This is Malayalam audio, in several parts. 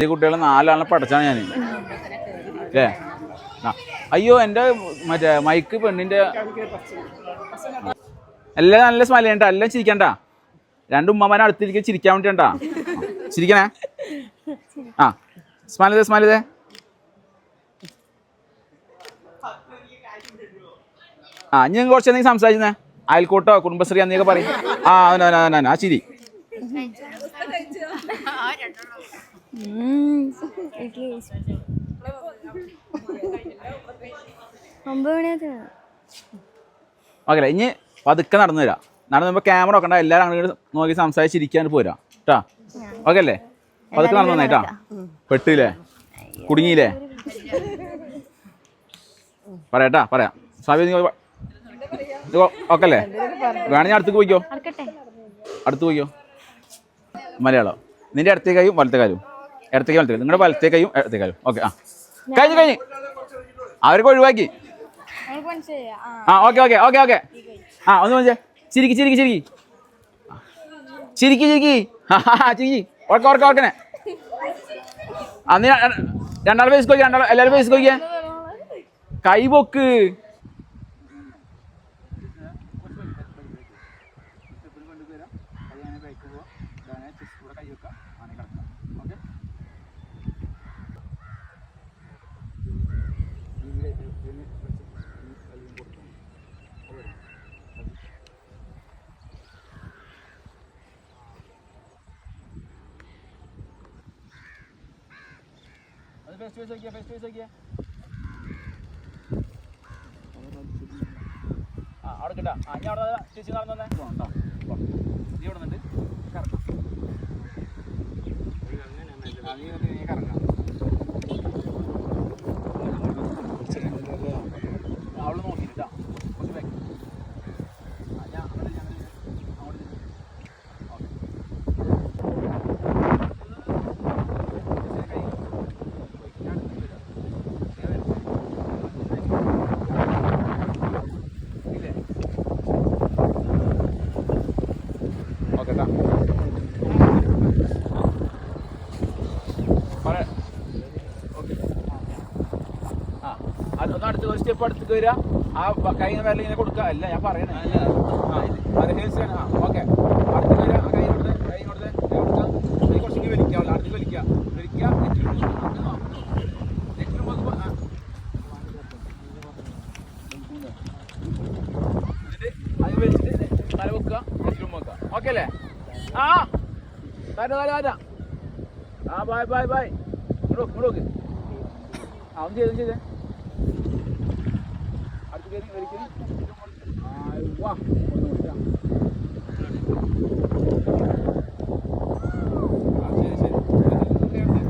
ഈ കുട്ടികളെ നാലാളെ പഠിച്ചാണ് ഞാൻ അല്ലേ. അയ്യോ എന്റെ മറ്റേ മൈക്ക് പെണ്ണിന്റെ എല്ലാം നല്ല സ്മൈൽ ചെയ്യണ്ട എല്ലാം ചിരിക്കണ്ട. രണ്ടും ഉമ്മമാരെ അടുത്തിരിക്കും ചിരിക്കാൻ വേണ്ടിട്ടാ ചിരിക്കണേ? ആ. സ്മൈൽ ചെയ്തേ സ്മൈൽ ചെയ്തേ. ആ ഞാൻ കുറച്ച് എന്തെങ്കിലും സംസാരിച്ചേ അയൽക്കൂട്ടോ കുടുംബശ്രീ എന്നൊക്കെ പറയും. ആ അവന അവന അവന ആ ചിരി ഓക്കെ ഇനി പതുക്കെ നടന്നു തരാം നടന്നു ക്യാമറ ഒക്കെ ഉണ്ടാവും എല്ലാവരും അങ്ങോട്ട് നോക്കി സംസാരിച്ചിരിക്കാൻ പോരാ. കേട്ടാ ഓക്കെ അല്ലേ പതുക്കെ നടന്നു വന്നേട്ടാ പെട്ടില്ലേ കുടുങ്ങിയില്ലേ? പറയാട്ടാ പറയാം. സാബി നീ ഓക്കെ അല്ലേ വേണമെങ്കിൽ അടുത്തേക്ക് പോയിക്കോ. അടുത്ത് പോയിക്കോ. മലയാളം. നിന്റെ അടുത്തേക്കായും കാലും ഇടത്തേക്ക് വലത്തേക്ക് നിങ്ങളുടെ വലത്തേ കൈയും ഇടത്തേ കാലും ഓക്കെ ആ. കഴിഞ്ഞു കഴിഞ്ഞു. അവർക്ക് ഒഴിവാക്കി. ആ. ഓക്കെ ഓക്കെ ഓക്കെ ഓക്കെ ആ ഒന്ന് മനസ്സിലെ ചിരിക്കി ചിരിക്കി ചിരിക്കി. ചിരിക്കി ചിരിക്കി. ചിരിക്കി. ഓർക്ക ഓർക്ക ഓർക്കണേ അന്ന് രണ്ടാൾ പേസ് നോക്കിയാ രണ്ടാൾ എല്ലാവരും പേസ് നോക്കിയാ. കൈ പൊക്ക്. ആ അവിടെ കിട്ടാ. ആ ഇനി അവിടെ ചേച്ചി നടന്നു വന്നേ. പോകണം കേട്ടോ നീ ഇവിടെ നിന്നിട്ട്? കറങ്ങാം. ആ, നീ വന്നിട്ട് നീ കറങ്ങാം ആ, അവൾ നോക്കിയിട്ട് ട്ടാ. കുറച്ച് back. ആ, ഞാൻ അങ്ങോട്ട് ഞാൻ അങ്ങോട്ട് തിരിഞ്ഞ്. ഓക്കേ. ശരി, കൈ. ഞാൻ അടുത്ത് വരാം. ഞാൻ വരാം. ഇല്ലേ? ഓക്കെ ട്ടാ. പറയാ. ഓക്കെ. ആ, അത് ഒന്ന് അടുത്ത് ഒരു സ്റ്റെപ്പ് വരിക ആ കൈ മേലെ ഇങ്ങനെ കൊടുക്കുക അല്ല ഞാൻ പറയണേ. അത് ആണ്. ആ, ഓക്കെ. അടുത്ത് വരിക, ആ കൈ കൊടുത്ത്, കൈ കൊടുത്ത്, കൈ കൊടുക്കുക. കൈ കുറച്ചിങ്ങനെ വലിക്കാവുള്ളൂ. അടുത്തേക്ക് വലിക്കുക. വലിക്കുക, അത് വലിച്ചിട്ട് തല വെക്കുക. നെറ്റിയിൽ വെക്കുക. ഓക്കെ അല്ലേ? ആ. വരാ ആ ബൈ ബൈ ബൈ ഇങ്ങോട്ട് നോക്ക്, ഇങ്ങോട്ട് നോക്ക്. ആ ഒന്ന് ചെയ്ത് ചെയ്തേ. അടുത്ത് കയറി വലിക്കരി വാ ഒന്ന് കൊടുക്കാം ആ, ശരി, ശരി. ഇവിടെ ഉണ്ട്.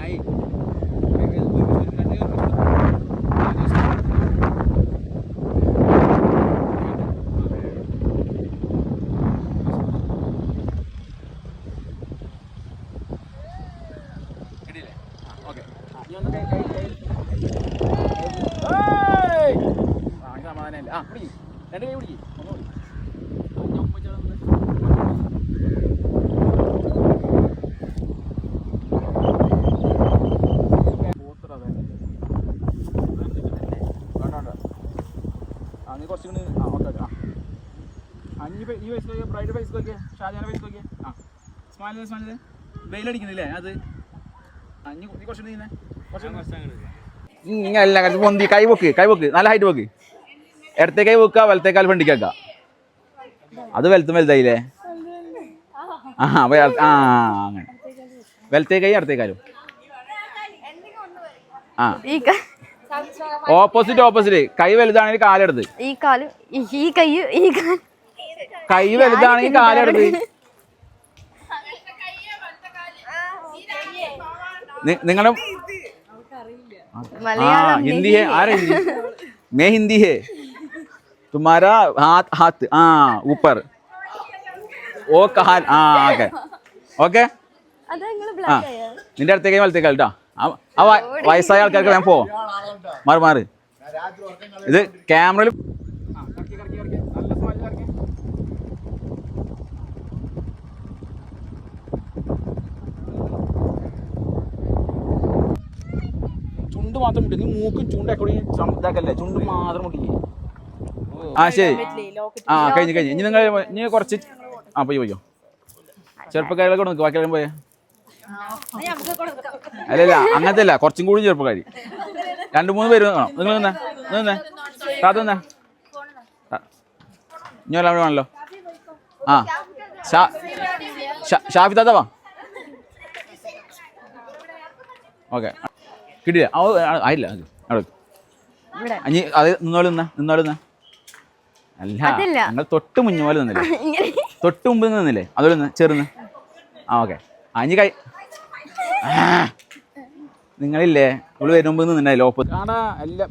ആയി. രണ്ട് കയറി കൊടുത്തു. ആ, ജോസ്. കിട്ടിയില്ലേ? ആ, ഓക്കേ. ആ, ഇനി ഒന്ന് കൈ- കൈ- കൈ- ഏയ്! ആ, ഇനി സമാധാനമില്ല. ആ, പിടിക്ക്. രണ്ട് കൈ പിടിക്ക്. ഒന്ന് പിടിക്ക്. ആ, ഓക്കെ ഓക്കെ ഈ ബ്രൈഡ് ഷാജാന ആ. വെയിലടിക്കുന്നില്ലേ അത്? പൊന്തി കൈ പൊക്ക് കൈ പൊക്ക്. നല്ല ഹൈറ്റ് പൊക്ക്. ഇടത്തെ കൈ വെക്കുക വലത്തെ കാൽ ഫണ്ടിക്കാക്ക അത് വലത്തും വലുതായില്ലേ ആ അപ്പൊ ആ ആ, അങ്ങനെ വലത്തെ കൈ ഇടത്തെ കാലും ആ ഈ ക- ഓപ്പോസിറ്റ് ഓപ്പോസിറ്റ് കൈ വലുതാണെങ്കിൽ കാലെടുത്ത് ഈ കാല് ഈ- ഈ കയ്യ് ഈ കാല് കൈ വലുതാണെങ്കിൽ കാലെടുത്ത് നിങ്ങളുടെ हाँ മലയാളം हिंदी है आ रही हिंदी मैं हिंदी है तुम्हारा हाथ हाथ हाँ ऊपर। ഓ കഹാൻ ആ ഓക്കെ ഓക്കെ ആ നിന്റെ അടുത്തേക്ക് വലത്തേക്ക് കേട്ടോ ആ വയസ്സായ ആൾക്കാർക്ക് ഞാൻ പോവാം മാറി മാറി. ഇത് ക്യാമറയിൽ ചുണ്ട് മാത്രം മുട്ടിക്കും മൂക്കും ചുണ്ട് എക്കോടി ഇതാക്കല്ലേ? ചുണ്ട് മാത്രം മുട്ടിക്കും ആ ശരി. ആ കഴിഞ്ഞു കഴിഞ്ഞു. ഇനി നിങ്ങൾ ഇനി കുറച്ച് ആ പോയി പോയോ ചെറുപ്പക്കാരികളൊക്കെ കൊടുക്കും ബാക്കി പോയേ. അല്ല അല്ല അങ്ങനത്തെ അല്ല കുറച്ചും കൂടി ചെറുപ്പക്കാരി. രണ്ട് മൂന്ന് പേര് വേണം. നിങ്ങൾ നിന്നേ നിന്നേ. താത്ത നിന്നേ. ഇനി കൂടി വേണമല്ലോ ആ. ഷാഫി താത്ത വാ. ഓക്കെ. കിട്ടില്ല ആയില്ല. അത് അവിടെ. ഇനി അത് നിന്നോളി നിന്നേ നിന്നോളി നിന്ന. അല്ല നിങ്ങൾ തൊട്ട് മുന്നു പോലെ നിന്നില്ലേ? ഇങ്ങനെ. തൊട്ട് മുമ്പ് നിന്നില്ലേ? അതുപോലെ ചെറുന്ന്. ആ ഓക്കെ. ആ കൈ. നിങ്ങളില്ലേ? ഇവിടെ മുമ്പ് നിന്നില്ലേ ഓപ്പ് ആടാ എല്ലാം.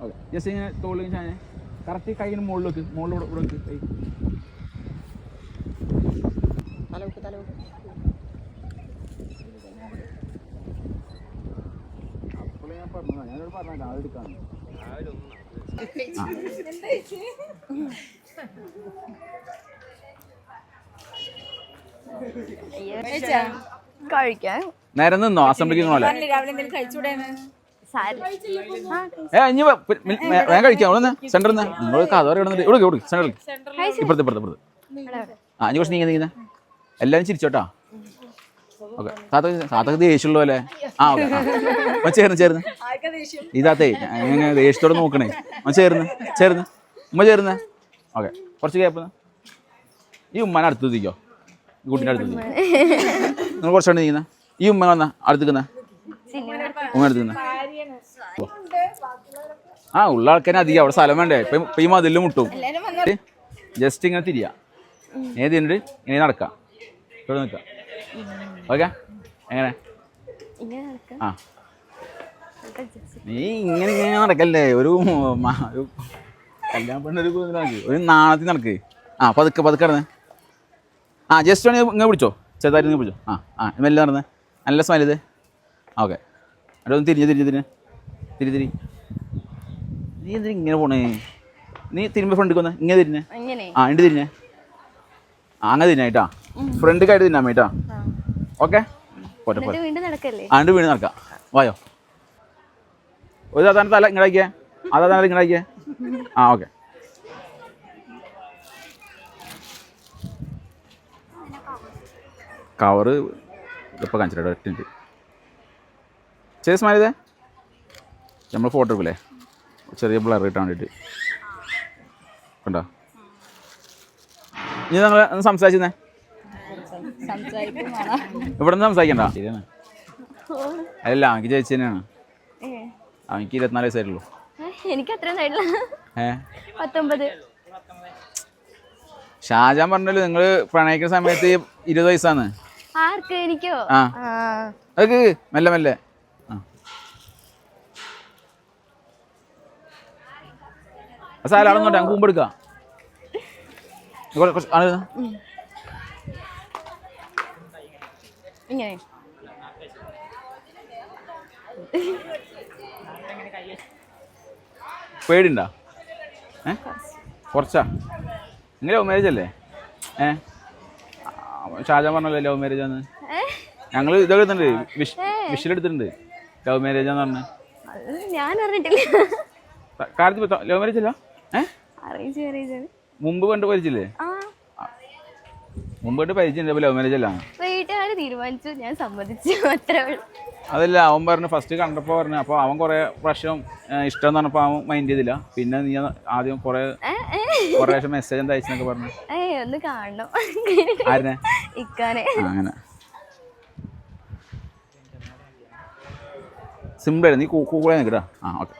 ഓക്കെ. ജസ്റ്റ് ഇങ്ങനെ തോളിൽ ഞാൻ കറക്റ്റ് കൈയിന് മുകളിലേക്ക് മുകളിലൂടെ ഇവിടെ വെക്ക്. കൈ. അപ്പോൾ ഞാൻ ഞാനോട് കഴിക്കാൻ. നേരെ നിന്നോ? അസംബ്ലിക്ക് പോലെ എന്തെങ്കിലും ആ ഏ ഇനി വേഗം കഴിക്കാം ഇവിടെ നിന്ന് നിങ്ങൾ ഇവിടെ ഇവിടെ സെന്ററിൽ ഇപ്പുറത്ത് ഇപ്പുറത്ത് ഇപ്പുറത്ത് ആ അഞ്ച് കുറച്ച് നീങ്ങി നീങ്ങുന്ന എല്ലാവരും ചിരിച്ചോട്ടാ? ഓക്കെ. താത്ത താത്തക്ക് ദേഷ്യമുള്ള പോലെ. ആ ഓക്കെ ചേർന്ന് ചേർന്ന്. ഇതാത്തേ അങ്ങനെ ദേഷ്യത്തോടെ നോക്കണേ. അവൻ ചേർന്ന് ചേർന്ന്. ഉമ്മ ചേർന്ന്. ഓക്കെ. കുറച്ച് കേപ്പ് ഈ ഉമ്മാനെ അടുത്ത് നിൽക്കോ ഈ കുട്ടീന്റെ അടുത്ത് നിൽക്കും നിങ്ങൾ കുറച്ചുകൊണ്ട് നീങ്ങുന്ന. ഈ ഉമ്മ വന്ന അടുത്ത് നിൽക്കുന്ന. ഉമ്മ അടുത്ത് നിന്ന ആ ഉള്ള ആൾക്കാരെ അധികം അവിടെ സ്ഥലം വേണ്ടേ? ഇപ്പൊ ഈ മതിലും മുട്ടും. ജസ്റ്റ് ഇങ്ങനെ തിരിയാ. ഏത് ഉണ്ട് ഇങ്ങനെ നടക്കാം. ഇവിടെ നിൽക്കാം. ഓക്കെ എങ്ങനെ? ആ. നീ ഇങ്ങനെ ഇങ്ങനെ നടക്കല്ലേ? ഒരു കല്യാണ പെണ്ണൊരു ഒരു നാണത്തിൽ നടക്ക്. ആ പതുക്കെ പതുക്കെ നടന്ന്. ആ ജസ്റ്റ് വേണേ ഇങ്ങനെ പിടിച്ചോ. ചെറുതായിട്ട് ഇങ്ങനെ പിടിച്ചോ. ആ ആ മെല്ലെ നടന്ന്. നല്ല സ്മൈൽ ഇത്. ഓക്കെ അവിടെ ഒന്ന് തിരിഞ്ഞ് തിരിഞ്ഞ് തിരിഞ്ഞ്. തിരി തിരി നീ എന്തിനാ ഇങ്ങനെ പോണേ? നീ തിരുമ്പ ഫ്രണ്ടിക്ക് വന്നേ. ഇങ്ങനെ തിരിഞ്ഞേ. ആ ഉണ്ട് തിരിഞ്ഞേ. ആ അങ്ങനെ തിരിഞ്ഞായിട്ടാ ഫ്രണ്ട് കായിട്ട് തിന്നാൻ വേണ്ടിട്ടാ ഓക്കെ പോട്ടെ പോട്ടെ എന്നിട്ട് വീണ്ടും നടക്കല്ലേ? ആണ്ട് വീണ് നടക്കാം. വായോ. ഒരു അതാണ് തല ഇങ്ങടാക്കിയേ അതാ തല ഇങ്ങടാക്കിയേ ആ ഓക്കെ കവറ് ഇപ്പൊ കാണിച്ചിട്ടോ ഒറ്റ ചെറിയ സ്മൈലേ നമ്മൾ ഫോട്ടോ എടുക്കില്ലേ ചെറിയ ബ്ലർ കിട്ടാൻ വേണ്ടിയിട്ട്. കണ്ടോ? ഇനി നിങ്ങൾ ഒന്ന് സംസാരിച്ചേ ഇവിടെ നിന്ന് സംസാരിക്കണ്ട? ശരിയാണ്. അല്ല എനിക്ക് ചേച്ചി തന്നെയാണ്. അവനിക്ക് ഇരുപത്തിനാല് വയസ്സായിട്ടുള്ളൂ. എനിക്ക് അത്രയും പത്തൊമ്പത്. ഷാജാൻ പറഞ്ഞല്ലോ നിങ്ങൾ പ്രണയിക്കുന്ന സമയത്ത് ഇരുപത് വയസ്സാണ് ആർക്ക്? എനിക്കോ? ആ. ആ. അതൊക്കെ മെല്ലെ മെല്ലെ. ആ സാല ഞങ്ങൾ കൂമ്പെടുക്കാം. പേടിണ്ടാ. ഇങ്ങനെ. ഏ? കുറച്ചാ? നിങ്ങൾ ലവ് മാരേജ് അല്ലേ? ഏ? ഷാജാൻ പറഞ്ഞല്ലേ ലവ് മാരേജ് ആണ് ഞങ്ങൾ ഇതൊക്കെ എടുത്തിട്ടുണ്ട്. വിഷ് വിഷിലെടുത്തിട്ടുണ്ട് ലവ് മാരേജ് എന്ന് പറഞ്ഞു. ഞാൻ അറിഞ്ഞിട്ടില്ല കാര്യത്തിൽ ലവ് മാരേജ് അല്ല? മുമ്പ് കണ്ട് പരിചയല്ലേ ആ. കണ്ട് പരിചയം ലവ് മാരേജ് അല്ല. വീട്ടുകാർ തീരുമാനിച്ചു ഞാൻ സമ്മതിച്ചു അത്രേ അതല്ല അവൻ പറഞ്ഞു ഫസ്റ്റ് കണ്ടപ്പോൾ പറഞ്ഞു അപ്പോൾ അവൻ കുറേ പ്രാവശ്യം ഇഷ്ടം എന്ന് പറഞ്ഞപ്പോൾ അവൻ മൈൻഡ് ചെയ്തില്ല. പിന്നെ നീ ആദ്യം കുറേ. കുറേ പ്രാവശ്യം മെസ്സേജ് എന്താ അയച്ചെന്നൊക്കെ പറഞ്ഞു. ഒന്ന് കാണണം. ആരിനെ ഇക്കാനെ. അങ്ങനെ. സിമ്പിൾ നീ കൂടെ നിൽക്കട്ടാ ആ ഓക്കെ.